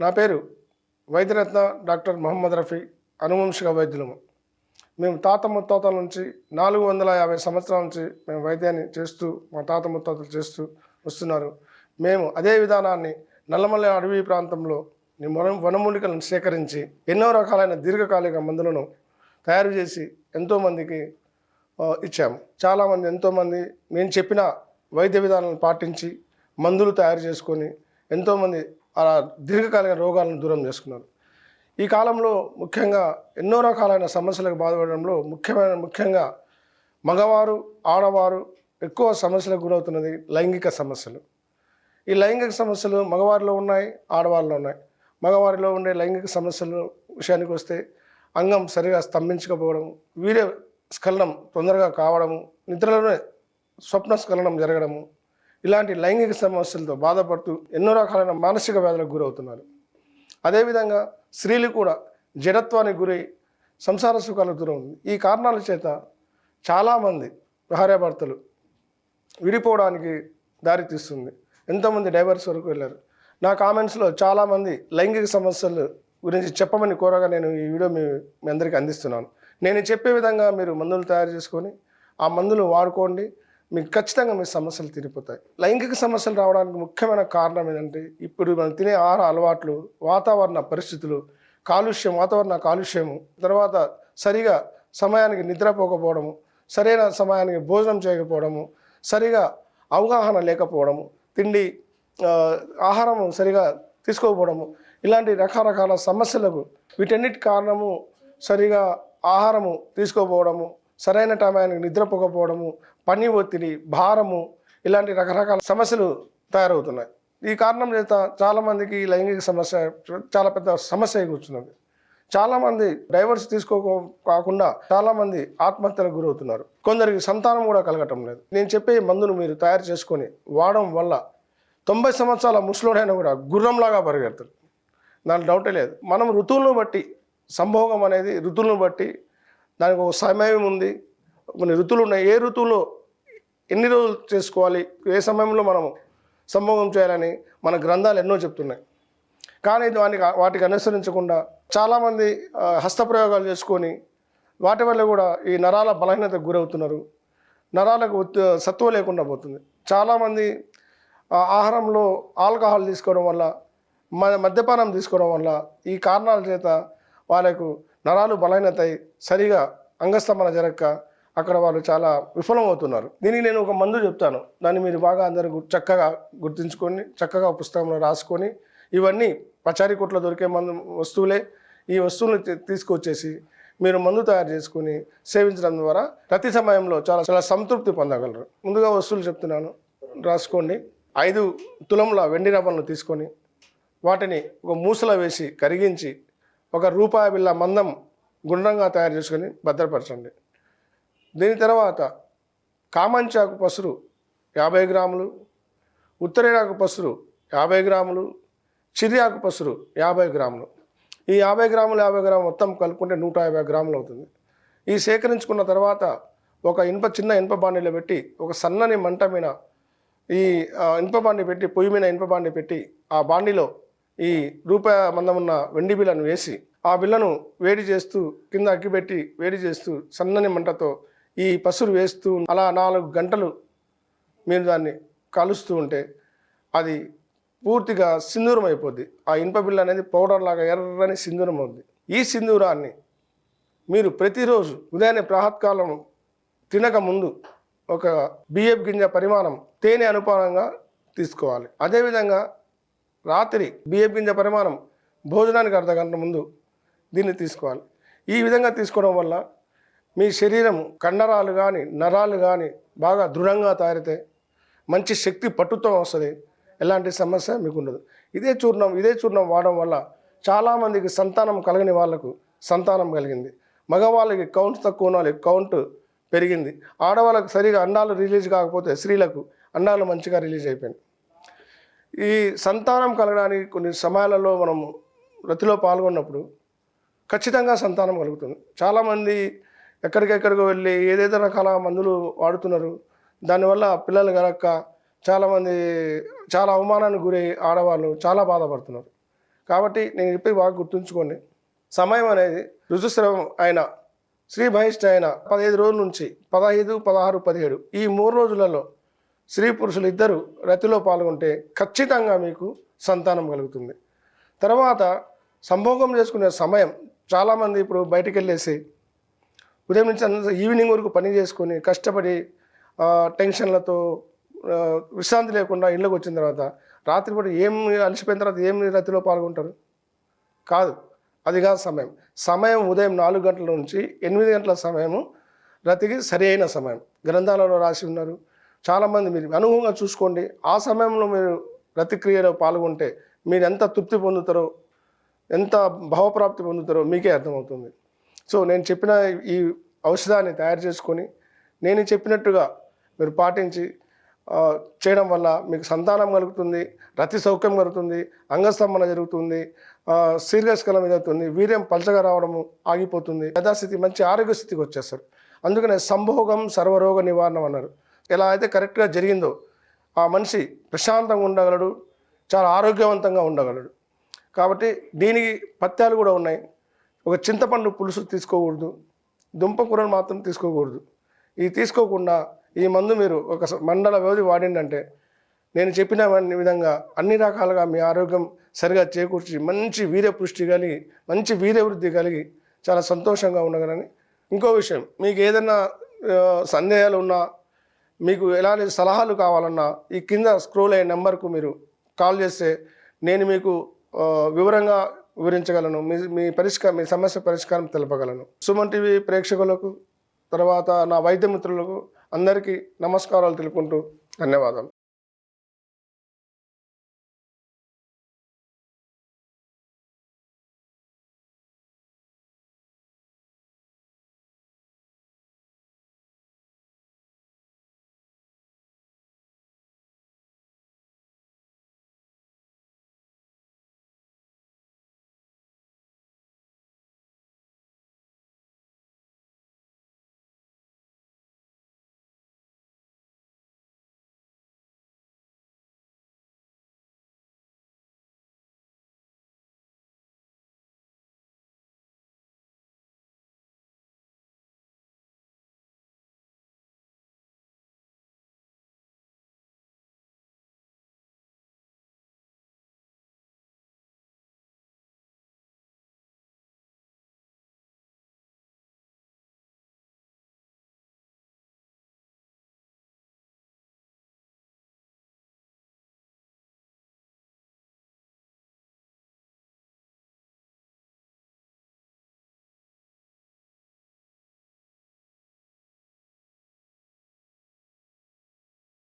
నా పేరు వైద్యరత్న డాక్టర్ మహమ్మద్ రఫీ అనువంశిక వైద్యులము. మేము తాత ముత్తాతల నుంచి నాలుగు వందల యాభై సంవత్సరాల నుంచి మేము వైద్యాన్ని చేస్తూ మా తాత ముత్తాతలు చేస్తూ వస్తున్నారు. మేము అదే విధానాన్ని నల్లమల్ల అడవి ప్రాంతంలో ఈ వనమూలికలను సేకరించి ఎన్నో రకాలైన దీర్ఘకాలిక మందులను తయారు చేసి ఎంతోమందికి ఇచ్చాము. చాలామంది ఎంతోమంది నేను చెప్పిన వైద్య విధానాలను పాటించి మందులు తయారు చేసుకొని ఎంతోమంది అలా దీర్ఘకాలిక రోగాలను దూరం చేసుకున్నారు ఈ కాలంలో ముఖ్యంగా ఎన్నో రకాలైన సమస్యలకు బాధపడడంలో ముఖ్యమైన ముఖ్యంగా మగవారు ఆడవారు ఎక్కువ సమస్యలకు గురవుతున్నది లైంగిక సమస్యలు. ఈ లైంగిక సమస్యలు మగవారిలో ఉన్నాయి ఆడవారిలో ఉన్నాయి. మగవారిలో ఉండే లైంగిక సమస్యలు విషయానికి వస్తే అంగం సరిగా స్తంభించకపోవడం వీర్య స్ఖలనం తొందరగా కావడము నిద్రలోనే స్వప్న స్ఖలనం జరగడము ఇలాంటి లైంగిక సమస్యలతో బాధపడుతూ ఎన్నో రకాలైన మానసిక వ్యాధులకు గురవుతున్నారు. అదేవిధంగా స్త్రీలు కూడా జడత్వానికి గురై సంసార సుఖాలకు దూరం ఉంది ఈ కారణాల చేత చాలామంది భార్యాభర్తలు విడిపోవడానికి దారితీస్తుంది ఎంతోమంది డైవర్స్ వరకు వెళ్ళారు. నా కామెంట్స్లో చాలామంది లైంగిక సమస్యలు గురించి చెప్పమని కోరగా నేను ఈ వీడియో మీ మీ అందరికీ అందిస్తున్నాను. నేను చెప్పే విధంగా మీరు మందులు తయారు చేసుకొని ఆ మందులు వాడుకోండి. మీకు ఖచ్చితంగా మీ సమస్యలు తీరిపోతాయి. లైంగిక సమస్యలు రావడానికి ముఖ్యమైన కారణం ఏంటంటే ఇప్పుడు మనం తినే ఆహార అలవాట్లు వాతావరణ పరిస్థితులు కాలుష్యం వాతావరణ కాలుష్యము తర్వాత సరిగా సమయానికి నిద్రపోకపోవడము సరైన సమయానికి భోజనం చేయకపోవడము సరిగా అవగాహన లేకపోవడము తిండి ఆహారము సరిగా తీసుకోకపోవడము ఇలాంటి రకరకాల సమస్యలకు వీటన్నిటి కారణము సరిగా ఆహారము తీసుకోకపోవడము సరైన టైంకి నిద్రపోకపోవడము పని ఒత్తిడి భారము ఇలాంటి రకరకాల సమస్యలు తయారవుతున్నాయి. ఈ కారణం చేత చాలామందికి లైంగిక సమస్య చాలా పెద్ద సమస్య కూర్చున్నది. చాలామంది డైవర్స్ తీసుకో కాకుండా చాలామంది ఆత్మహత్యలకు గురవుతున్నారు. కొందరికి సంతానం కూడా కలగటం లేదు. నేను చెప్పే మందును మీరు తయారు చేసుకొని వాడడం వల్ల తొంభై సంవత్సరాల ముసలోడైనా కూడా గుర్రంలాగా పరిగెడతారు దాని డౌటే లేదు. మనం ఋతువులను బట్టి సంభోగం అనేది ఋతువులను బట్టి దానికి ఒక సమయం ఉంది. కొన్ని ఋతువులు ఉన్నాయి. ఏ ఋతువులో ఎన్ని రోజులు చేసుకోవాలి? ఏ సమయంలో మనం సంభోగం చేయాలని మన గ్రంథాలు ఎన్నో చెప్తున్నాయి. కానీ వానికి వాటికి అనుసరించకుండా చాలామంది హస్తప్రయోగాలు చేసుకొని వాటి వల్ల కూడా ఈ నరాల బలహీనతకు గురవుతున్నారు. నరాలకు సత్వం లేకుండా పోతుంది. చాలామంది ఆహారంలో ఆల్కహాల్ తీసుకోవడం వల్ల మద్యపానం తీసుకోవడం వల్ల ఈ కారణాల చేత వాళ్ళకు నరాలు బలహీనతయి సరిగా అంగస్తంభన జరగక అక్కడ వాళ్ళు చాలా విఫలమవుతున్నారు. దీనికి నేను ఒక మందు చెప్తాను. దాన్ని మీరు బాగా అందరూ చక్కగా గుర్తుంచుకొని చక్కగా పుస్తకంలో రాసుకొని ఇవన్నీ పచారీ కొట్లో దొరికే మందు వస్తువులే. ఈ వస్తువులను తీసుకొచ్చేసి మీరు మందు తయారు చేసుకుని సేవించడం ద్వారా ప్రతి సమయంలో చాలా చాలా సంతృప్తి పొందగలరు. ముందుగా వస్తువులు చెప్తున్నాను. రాసుకోండి. ఐదు తులముల వెండి రవ్వలను తీసుకొని వాటిని ఒక మూసలో వేసి కరిగించి ఒక రూపాయి బిళ్ళ మందం గుండ్రంగా తయారు చేసుకొని భద్రపరచండి. దీని తర్వాత కామంచాకు పసురు యాభై గ్రాములు ఉత్తరేణాకు పసురు యాభై గ్రాములు చిరియాకు పసురు యాభై గ్రాములు. ఈ యాభై గ్రాములు యాభై గ్రాములు మొత్తం కలుపుకుంటే నూట యాభై గ్రాములు అవుతుంది. ఈ సేకరించుకున్న తర్వాత ఒక ఇనుప చిన్న ఇనుప బాండీలో పెట్టి ఒక సన్నని మంట మీద ఈ ఇనుప బాండి పెట్టి పొయ్యి మీద ఇనుప బాండి పెట్టి ఆ బాండిలో ఈ రూపాయ మందం ఉన్న వెండి బిళ్ళను వేసి ఆ బిళ్ళను వేడి చేస్తూ కింద అగ్గి పెట్టి వేడి చేస్తూ సన్నని మంటతో ఈ పసురు వేస్తూ అలా నాలుగు గంటలు మీరు దాన్ని కలుస్తూ ఉంటే అది పూర్తిగా సింధూరం అయిపోద్ది ఆ ఇనుప బిళ్ళ అనేది పౌడర్ లాగా ఎర్రని సింధూరం అవుద్ది ఈ సింధూరాన్ని మీరు ప్రతిరోజు ఉదయాన్నే ప్రాతకాలం తినక ముందు ఒక బియ్యపు గింజ పరిమాణం తేనె అనుపానంగా తీసుకోవాలి. అదేవిధంగా రాత్రి బియ్యం గింజ పరిమాణం భోజనానికి అర్ధ గంట ముందు దీన్ని తీసుకోవాలి. ఈ విధంగా తీసుకోవడం వల్ల మీ శరీరం కండరాలు కానీ నరాలు కానీ బాగా దృఢంగా తయారైతే మంచి శక్తి పట్టుతో వస్తుంది. ఎలాంటి సమస్య మీకు ఉండదు ఇదే చూర్ణం ఇదే చూర్ణం వాడడం వల్ల చాలామందికి సంతానం కలగని వాళ్ళకు సంతానం కలిగింది. మగవాళ్ళకి కౌంట్ తక్కువ ఉన్న వాళ్ళకి కౌంట్ పెరిగింది. ఆడవాళ్ళకి సరిగా అండాలు రిలీజ్ కాకపోతే స్త్రీలకు అండాలు మంచిగా రిలీజ్ అయిపోయింది ఈ సంతానం కలగడానికి కొన్ని సమయాలలో మనం రతిలో పాల్గొన్నప్పుడు ఖచ్చితంగా సంతానం కలుగుతుంది. చాలామంది ఎక్కడికెక్కడికో వెళ్ళి ఏదేదో రకాల మందులు వాడుతున్నారు. దానివల్ల పిల్లలు కలక్క చాలామంది చాలా అవమానానికి గురై ఆడవాళ్ళు చాలా బాధపడుతున్నారు. కాబట్టి నేను చెప్పి బాగా గుర్తుంచుకోండి. సమయం అనేది రుజుస్రవం అయిన శ్రీ బహిష్ట అయిన పదహైదు రోజుల నుంచి పదహైదు పదహారు పదిహేడు ఈ మూడు రోజులలో స్త్రీ పురుషులు ఇద్దరు రతిలో పాల్గొంటే ఖచ్చితంగా మీకు సంతానం కలుగుతుంది. తర్వాత సంభోగం చేసుకునే సమయం చాలామంది ఇప్పుడు బయటికి వెళ్ళేసి ఉదయం నుంచి ఈవినింగ్ వరకు పని చేసుకొని కష్టపడి టెన్షన్లతో విశ్రాంతి లేకుండా ఇళ్ళకి వచ్చిన తర్వాత రాత్రిపూట ఏం అలసిపోయిన తర్వాత ఏం రతిలో పాల్గొంటారు? కాదు. అది కాదు సమయం. సమయం ఉదయం నాలుగు గంటల నుంచి ఎనిమిది గంటల సమయము రతికి సరి అయిన సమయం. గ్రంథాలలో రాసి ఉన్నారు. చాలామంది మీరు అనుభవంగా చూసుకోండి. ఆ సమయంలో మీరు ప్రతిక్రియలో పాల్గొంటే మీరు ఎంత తృప్తి పొందుతారో ఎంత భావప్రాప్తి పొందుతారో మీకే అర్థమవుతుంది. సో నేను చెప్పిన ఈ ఔషధాన్ని తయారు చేసుకొని నేను చెప్పినట్టుగా మీరు పాటించి చేయడం వల్ల మీకు సంతానం కలుగుతుంది రతి సౌఖ్యం కలుగుతుంది అంగస్తంభన జరుగుతుంది శీర్ఘస్కలం ఎదుగుతుంది వీర్యం పలచగా రావడము ఆగిపోతుంది యథాస్థితి మంచి ఆరోగ్య స్థితికి వచ్చేస్తారు. అందుకనే సంభోగం సర్వరోగ నివారణం అన్నారు. ఎలా అయితే కరెక్ట్గా జరిగిందో ఆ మనిషి ప్రశాంతంగా ఉండగలడు చాలా ఆరోగ్యవంతంగా ఉండగలడు. కాబట్టి దీనికి పత్యాలు కూడా ఉన్నాయి. ఒక చింతపండు పులుసు తీసుకోకూడదు దుంప కూరలు మాత్రం తీసుకోకూడదు. ఇది తీసుకోకుండా ఈ మందు మీరు ఒక స- మండల వ్యవధి వాడిందంటే నేను చెప్పిన విధంగా అన్ని రకాలుగా మీ ఆరోగ్యం సరిగా చేకూర్చి మంచి వీర్య పుష్టి కలిగి మంచి వీర్యవృద్ధి కలిగి చాలా సంతోషంగా ఉండగలని. ఇంకో విషయం మీకు ఏదైనా సందేహాలు ఉన్నా మీకు ఎలాంటి సలహాలు కావాలన్నా ఈ కింద స్క్రోల్ అయ్యే నెంబర్కు మీరు కాల్ చేస్తే నేను మీకు వివరంగా వివరించగలను. మీ మీ పరిష్కారం మీ సమస్య పరిష్కారం తెలపగలను. సుమన్ టీవీ ప్రేక్షకులకు తర్వాత నా వైద్య మిత్రులకు అందరికీ నమస్కారాలు తెలుపుకుంటూ ధన్యవాదాలు